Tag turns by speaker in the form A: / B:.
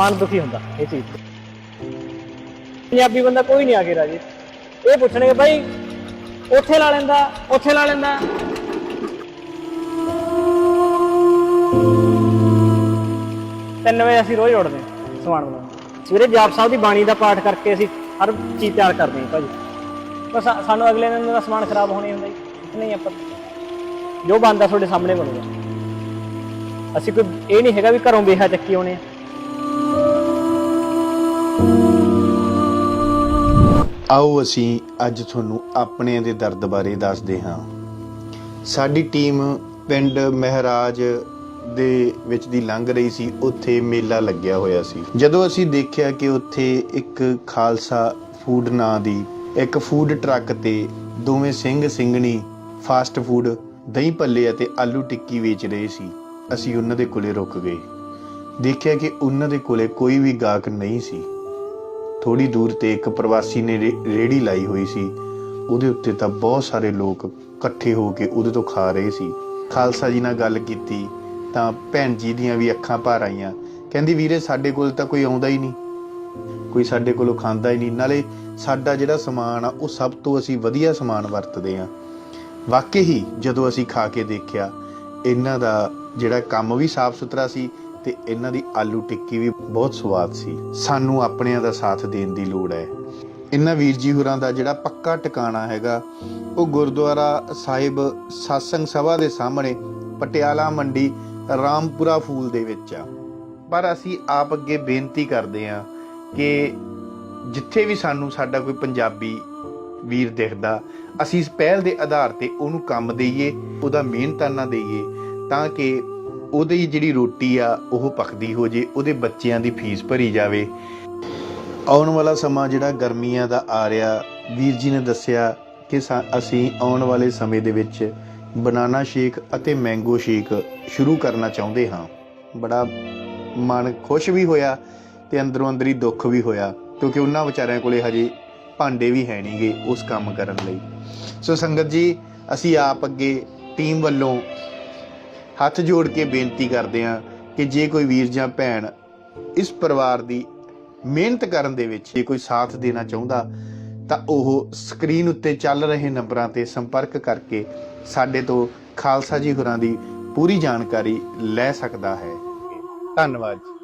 A: ਮਨ ਦੁਖੀ ਹੁੰਦਾ, ਇਹ ਚੀਜ਼ ਪੰਜਾਬੀ ਬੰਦਾ ਕੋਈ ਨਹੀਂ ਆ ਕੇ ਰਾਜੀ। ਇਹ ਪੁੱਛਣਗੇ ਭਾਈ ਉੱਥੇ ਲਾ ਲੈਂਦਾ, ਉੱਥੇ ਲਾ ਲੈਂਦਾ। ਤਿੰਨ ਵਜੇ ਅਸੀਂ ਰੋਜ਼ ਉੱਠਦੇ ਹਾਂ, ਸਮਾਨ ਬਣਾਉਣ। ਸਵੇਰੇ ਜਾਪ ਸਾਹਿਬ ਦੀ ਬਾਣੀ ਦਾ ਪਾਠ ਕਰਕੇ ਅਸੀਂ ਹਰ ਚੀਜ਼ ਤਿਆਰ ਕਰਦੇ ਹਾਂ, ਭਾਜੀ। ਬਸ ਸਾ- ਸਾਨੂੰ ਅਗਲੇ ਦਿਨ ਦਾ ਸਮਾਨ ਖਰਾਬ ਹੋਣੇ ਹੁੰਦਾ ਜੀ ਨਹੀਂ ਆਪਾਂ। ਜੋ ਬੰਦਾ ਤੁਹਾਡੇ ਸਾਹਮਣੇ ਬਣੂਗਾ। ਅਸੀਂ ਕੋਈ, ਇਹ ਨਹੀਂ ਹੈਗਾ ਵੀ ਘਰੋਂ ਬੇਹਾ ਚੱਕੀ ਆਉਣੇ ਆ।
B: ਆਓ ਅਸੀਂ ਅੱਜ ਤੁਹਾਨੂੰ ਆਪਣਿਆਂ ਦੇ ਦਰਦ ਬਾਰੇ ਦੱਸਦੇ ਹਾਂ। ਸਾਡੀ ਟੀਮ ਪਿੰਡ ਮਹਿਰਾਜ ਦੇ ਵਿੱਚ ਦੀ ਲੰਘ ਰਹੀ ਸੀ, ਉੱਥੇ ਮੇਲਾ ਲੱਗਿਆ ਹੋਇਆ ਸੀ। ਜਦੋਂ ਅਸੀਂ ਦੇਖਿਆ ਕਿ ਉੱਥੇ ਇੱਕ ਖਾਲਸਾ ਫੂਡ ਨਾਂ ਦੀ, ਇੱਕ ਫੂਡ ਟਰੱਕ ਤੇ ਦੋਵੇਂ ਸਿੰਘ ਸਿੰਘਣੀ ਫਾਸਟ ਫੂਡ, ਦਹੀਂ ਭੱਲੇ ਅਤੇ ਆਲੂ ਟਿੱਕੀ ਵੇਚ ਰਹੇ ਸੀ, ਅਸੀਂ ਉਹਨਾਂ ਦੇ ਕੋਲੇ ਰੁਕ ਗਏ। ਦੇਖਿਆ ਕਿ ਉਹਨਾਂ ਦੇ ਕੋਲੇ ਕੋਈ ਵੀ ਗਾਹਕ ਨਹੀਂ ਸੀ। ਥੋੜੀ ਦੂਰ ਤੇ ਇੱਕ ਪ੍ਰਵਾਸੀ ਨੇ ਰੇ- ਰੇਹੜੀ ਲਾਈ ਹੋਈ ਸੀ। ਉਹਦੇ ਉੱਤੇ ਤਾਂ ਬਹੁਤ ਸਾਰੇ ਲੋਕ ਇਕੱਠੇ ਹੋ ਕੇ ਉਹਦੇ ਤੋਂ ਖਾ ਰਹੇ ਸੀ। ਖਾਲਸਾ ਜੀ ਨਾਲ ਗੱਲ ਕੀਤੀ ਤਾਂ ਭੈਣ ਜੀ ਦੀਆਂ ਵੀ ਅੱਖਾਂ ਭਰ ਆਈਆਂ। ਕਹਿੰਦੀ, ਵੀਰੇ, ਸਾਡੇ ਕੋਲ ਤਾਂ ਕੋਈ ਆਉਂਦਾ ਹੀ ਨਹੀਂ। ਕੋਈ ਸਾਡੇ ਕੋਲੋਂ ਖਾਂਦਾ ਹੀ ਨਹੀਂ। ਨਾਲੇ ਸਾਡਾ ਜਿਹੜਾ ਸਮਾਨ ਆ, ਉਹ ਸਭ ਤੋਂ ਅਸੀਂ ਵਧੀਆ ਸਮਾਨ ਵਰਤਦੇ ਆ ਵਾਕਈ ਹੀ ਜਦੋਂ ਅਸੀਂ ਖਾ ਕੇ ਦੇਖਿਆ, ਇਹਨਾਂ ਦਾ ਜਿਹੜਾ ਕੰਮ ਵੀ ਸਾਫ਼ ਸੁਥਰਾ ਸੀ ਤੇ ਇਹਨਾਂ ਦੀ ਆਲੂ ਟਿੱਕੀ ਵੀ ਬਹੁਤ ਸਵਾਦ ਸੀ। ਸਾਨੂੰ ਆਪਣਿਆਂ ਦਾ ਸਾਥ ਦੇਣ ਦੀ ਲੋੜ ਹੈ। ਇਹਨਾਂ ਵੀਰ ਜੀ ਹੋਰਾਂ ਦਾ ਜਿਹੜਾ ਪੱਕਾ ਟਿਕਾਣਾ ਹੈਗਾ, ਉਹ ਗੁਰਦੁਆਰਾ ਸਾਹਿਬ satsang ਸਭਾ ਦੇ ਸਾਹਮਣੇ ਪਟਿਆਲਾ ਮੰਡੀ ਰਾਮਪੁਰਾ ਫੂਲ ਦੇ ਵਿੱਚ ਆ। ਪਰ ਅਸੀਂ ਆਪ ਅੱਗੇ ਬੇਨਤੀ ਕਰਦੇ ਹਾਂ ਕਿ ਜਿੱਥੇ ਵੀ ਸਾਨੂੰ ਸਾਡਾ ਕੋਈ ਪੰਜਾਬੀ ਵੀਰ ਦਿਖਦਾ, ਅਸੀਂ ਇਸ ਪਹਿਲ ਦੇ ਆਧਾਰ ਤੇ ਉਹਨੂੰ ਕੰਮ ਦੇਈਏ, ਉਹਦਾ ਮਿਹਨਤਾਨਾ ਦੇਈਏ, ਤਾਂ ਕਿ ਉਹਦੀ ਜਿਹੜੀ ਰੋਟੀ ਆ, ਉਹ ਪੱਕਦੀ ਹੋ ਜੇ, ਉਹਦੇ ਬੱਚਿਆਂ ਦੀ ਫੀਸ ਭਰੀ ਜਾਵੇ। ਆਉਣ ਵਾਲਾ ਸਮਾਂ ਜਿਹੜਾ ਗਰਮੀਆਂ ਦਾ ਆ ਰਿਹਾ, ਵੀਰ ਜੀ ਨੇ ਦੱਸਿਆ ਕਿ ਸਾ- ਅਸੀਂ ਆਉਣ ਵਾਲੇ ਸਮੇਂ ਦੇ ਵਿੱਚ ਬਨਾਨਾ ਸ਼ੇਕ ਅਤੇ ਮੈਂਗੋ ਸ਼ੇਕ ਸ਼ੁਰੂ ਕਰਨਾ ਚਾਹੁੰਦੇ ਹਾਂ। ਬੜਾ ਮਨ ਖੁਸ਼ ਵੀ ਹੋਇਆ ਤੇ ਅੰਦਰੋਂ ਅੰਦਰੀ ਦੁੱਖ ਵੀ ਹੋਇਆ, ਕਿਉਂਕਿ ਉਹਨਾਂ ਵਿਚਾਰਿਆਂ ਕੋਲੇ ਹਜੇ ਭਾਂਡੇ ਵੀ ਹੈ ਨਹੀਂਗੇ ਉਸ ਕੰਮ ਕਰਨ ਲਈ। ਸੋ ਸੰਗਤ ਜੀ, ਅਸੀਂ ਆਪ ਅੱਗੇ ਟੀਮ ਵੱਲੋਂ ਹੱਥ ਜੋੜ ਕੇ ਬੇਨਤੀ ਕਰਦੇ ਹਾਂ ਕਿ ਜੇ ਕੋਈ ਵੀਰ ਜਾਂ ਭੈਣ ਇਸ ਪਰਿਵਾਰ ਦੀ ਮਿਹਨਤ ਕਰਨ ਦੇ ਵਿੱਚ ਜੇ ਕੋਈ ਸਾਥ ਦੇਣਾ ਚਾਹੁੰਦਾ, ਤਾਂ ਉਹ ਸਕਰੀਨ ਉੱਤੇ ਚੱਲ ਰਹੇ ਨੰਬਰਾਂ ਤੇ ਸੰਪਰਕ ਕਰਕੇ ਸਾਡੇ ਤੋਂ ਖਾਲਸਾ ਜੀ ਹੋਰਾਂ ਦੀ ਪੂਰੀ ਜਾਣਕਾਰੀ ਲੈ ਸਕਦਾ ਹੈ। ਧੰਨਵਾਦ ਜੀ।